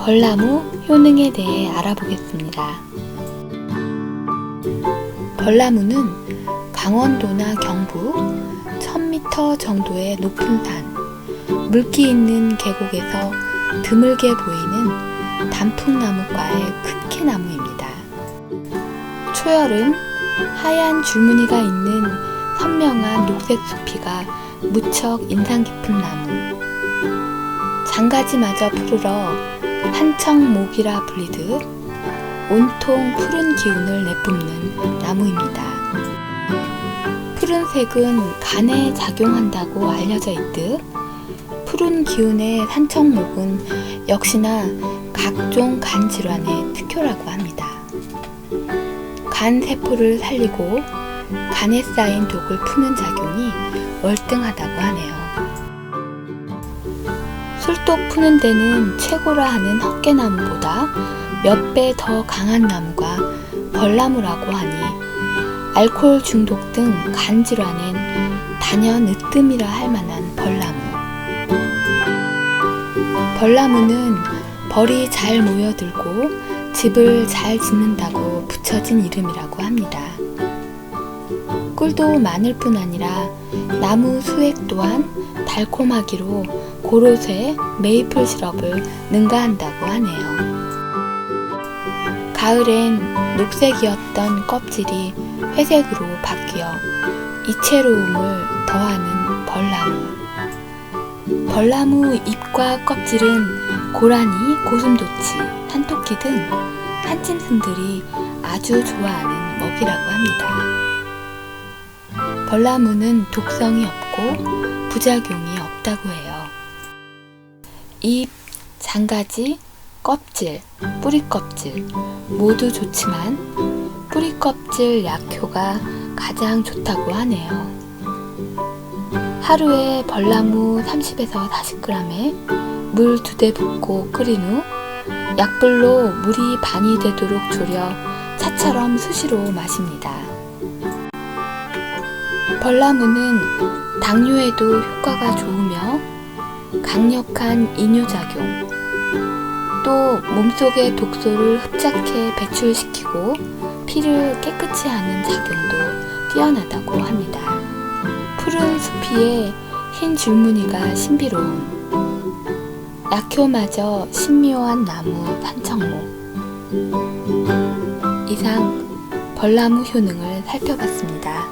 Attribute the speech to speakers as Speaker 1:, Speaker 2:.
Speaker 1: 벌나무 효능에 대해 알아보겠습니다. 벌나무는 강원도나 경북 1000m 정도의 높은 산, 물기 있는 계곡에서 드물게 보이는 단풍나무과의 큰 키나무입니다. 초여름 하얀 줄무늬가 있는 선명한 녹색 수피가 무척 인상 깊은 나무. 장가지마저 푸르러 한청목이라 불리듯 온통 푸른 기운을 내뿜는 나무입니다. 푸른색은 간에 작용한다고 알려져 있듯 푸른 기운의 산청목은 역시나 각종 간 질환의 특효라고 합니다. 간 세포를 살리고 간에 쌓인 독을 푸는 작용이 월등하다고 하네요. 술독 푸는 데는 최고라 하는 헛개나무보다 몇 배 더 강한 나무가 벌나무라고 하니 알코올 중독 등 간 질환엔 단연 으뜸이라 할 만한 벌나무. 벌나무는 벌이 잘 모여들고 집을 잘 짓는다고 붙여진 이름이라고 합니다. 꿀도 많을 뿐 아니라 나무 수액 또한 달콤하기로 고로쇠 메이플 시럽을 능가한다고 하네요. 가을엔 녹색이었던 껍질이 회색으로 바뀌어 이채로움을 더하는 벌나무. 벌나무 잎과 껍질은 고라니, 고슴도치, 산토끼 등 한짐승들이 아주 좋아하는 먹이라고 합니다. 벌나무는 독성이 없고 부작용이 없다고 해요. 잎, 장가지, 껍질, 뿌리 껍질 모두 좋지만 뿌리 껍질 약효가 가장 좋다고 하네요. 하루에 벌나무 30에서 40g에 물 두 대 붓고 끓인 후 약불로 물이 반이 되도록 졸여 차처럼 수시로 마십니다. 벌나무는 당뇨에도 효과가 좋으며 강력한 이뇨작용, 또 몸속의 독소를 흡착해 배출시키고 피를 깨끗이 하는 작용도 뛰어나다고 합니다. 푸른 수피에 흰 줄무늬가 신비로운 약효마저 신묘한 나무 산청목 이상 벌나무 효능을 살펴봤습니다.